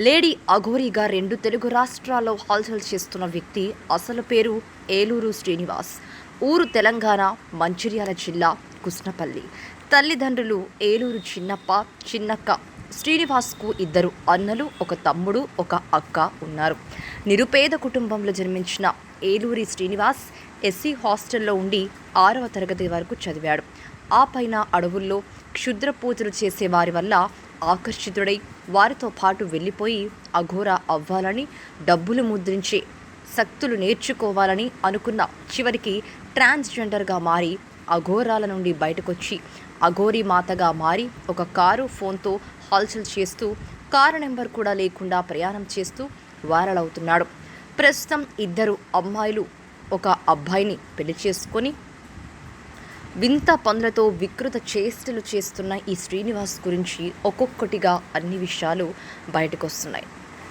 Lady అఘోరీగా రెండు తెలుగు రాష్ట్రాల్లో హల్చల్ చేస్తున్న వ్యక్తి అసలు పేరు ఏలూరు శ్రీనివాస్. ఊరు తెలంగాణ మంచిర్యాల జిల్లా కృష్ణపల్లి. తల్లిదండ్రులు ఏలూరు చిన్నప్ప చిన్నక్క శ్రీనివాస్కు ఇద్దరు అన్నలు ఒక తమ్ముడు ఒక అక్క ఉన్నారు. నిరుపేద కుటుంబంలో జన్మించిన ఏలూరి శ్రీనివాస్ ఎస్సీ హాస్టల్లో ఉండి ఆరవ తరగతి వరకు చదివాడు. ఆ పైన అడవుల్లో క్షుద్ర పూజలు చేసే వారి వల్ల ఆకర్షితుడై వారితో పాటు వెళ్ళిపోయి అఘోర అవ్వాలని డబ్బులు ముద్రించే శక్తులు నేర్చుకోవాలని అనుకున్న చివరికి ట్రాన్స్జెండర్గా మారి అఘోరాల నుండి బయటకొచ్చి అఘోరి మాతగా మారి ఒక కారు ఫోన్తో హాల్సిల్ చేస్తూ కారు నెంబర్ కూడా లేకుండా ప్రయాణం చేస్తూ వారలవుతున్నాడు. ప్రస్తుతం ఇద్దరు అమ్మాయిలు ఒక అబ్బాయిని పెళ్ళి చేసుకొని వింత పనులతో వికృత చేష్టలు చేస్తున్న ఈ శ్రీనివాస్ గురించి ఒక్కొక్కటిగా అన్ని విషయాలు బయటకు వస్తున్నాయి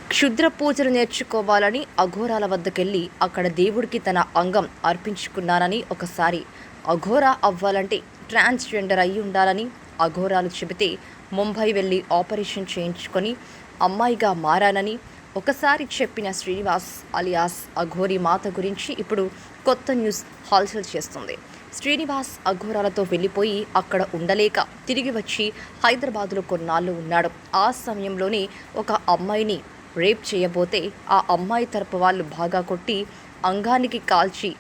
క్షుద్ర పూజలు నేర్చుకోవాలని అఘోరాల వద్దకెళ్ళి అక్కడ దేవుడికి తన అంగం అర్పించుకున్నానని ఒకసారి అఘోరా అవ్వాలంటే ట్రాన్స్జెండర్ అయి ఉండాలని అఘోరాలు చెబితే ముంబై వెళ్ళి ఆపరేషన్ చేయించుకొని అమ్మాయిగా మారానని ఒకసారి చెప్పిన శ్రీనివాస్ అలియాస్ అఘోరి మాత గురించి ఇప్పుడు కొత్త న్యూస్ హాల్చల్ చేస్తుంది. శ్రీనివాస్ అఘోరాలతో వెళ్ళిపోయి అక్కడ ఉండలేక తిరిగి వచ్చి హైదరాబాదులో కొన్నాళ్ళు ఉన్నాడు. ఆ సమయంలోనే ఒక అమ్మాయిని రేప్ చేయబోతే ఆ అమ్మాయి తరపు వాళ్ళు బాగా కొట్టి అంగానికి కాల్చి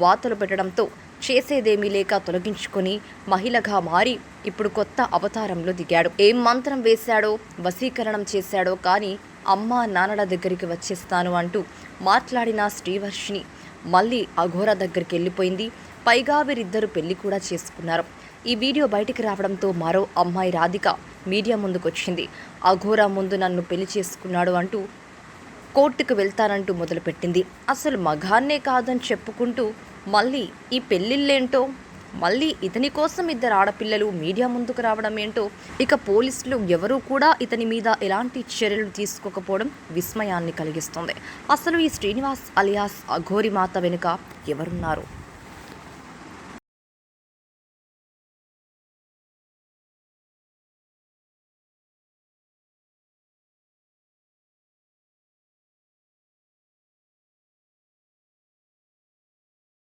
వాతలు పెట్టడంతో చేసేదేమీ లేక తొలగించుకొని మహిళగా మారి ఇప్పుడు కొత్త అవతారంలో దిగాడు. ఏం మంత్రం వేశాడో వశీకరణం చేశాడో కానీ అమ్మ నాన్నల దగ్గరికి వచ్చేస్తాను అంటూ మాట్లాడిన శ్రీవర్షిని మళ్ళీ అఘోర దగ్గరికి వెళ్ళిపోయింది. పైగా వీరిద్దరు పెళ్ళి కూడా చేసుకున్నారు. ఈ వీడియో బయటికి రావడంతో మరో అమ్మాయి రాధిక మీడియా ముందుకొచ్చింది. అఘోర ముందు నన్ను పెళ్ళి చేసుకున్నాడు అంటూ కోర్టుకు వెళ్తానంటూ మొదలుపెట్టింది. అసలు మగాన్నే కాదని చెప్పుకుంటూ మళ్ళీ ఈ పెళ్ళిళ్ళేంటో మళ్ళీ ఇతని కోసం ఇద్దరు ఆడపిల్లలు మీడియా ముందుకు రావడం ఏంటో ఇక పోలీసులు ఎవరూ కూడా ఇతని మీద ఎలాంటి చర్యలు తీసుకోకపోవడం విస్మయాన్ని కలిగిస్తుంది. అసలు ఈ శ్రీనివాస్ అలియాస్ అఘోరి మాత వెనుక ఎవరున్నారు?